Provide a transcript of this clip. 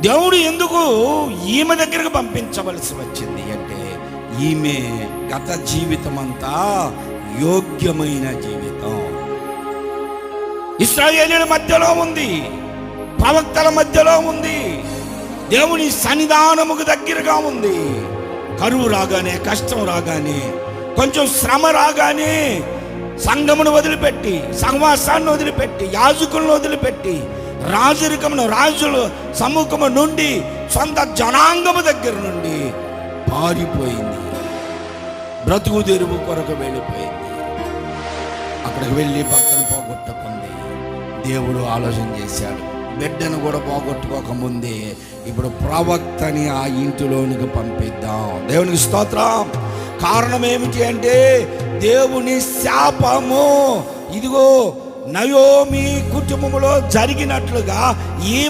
దేవుడు ఎందుకు ఈమె దగ్గరకు పంపించవలసి వచ్చింది అంటే ఈమె గత జీవితం అంతా యోగ్యమైన జీవితం. ఇస్రాయేలీల మధ్యలో ఉంది ప్రవక్తల మధ్యలో ఉంది దేవుని సన్నిధానముకు దగ్గరగా ఉంది. కరువు రాగానే కష్టం రాగానే కొంచెం శ్రమ రాగానే సంఘమును వదిలిపెట్టి సహవాసాన్ని వదిలిపెట్టి యాజకులను వదిలిపెట్టి రాజరికమును రాజులు సముఖము నుండి సొంత జనాంగము దగ్గర నుండి పారిపోయింది. బ్రతుకు తెరువు కొరకు వెళ్ళిపోయింది. అక్కడికి వెళ్ళి భక్తులు పోగొట్టుకుంది. దేవుడు ఆలోచన చేశాడు బిడ్డను కూడా పోగొట్టుకోక ముందే ఇప్పుడు ప్రవక్తని ఆ ఇంటిలోనికి పంపిద్దాం. దేవునికి స్తోత్రం. కారణం ఏమిటి అంటే దేవుని శాపము. ఇదిగో నయోమి కుటుంబంలో జరిగినట్లుగా ఈమె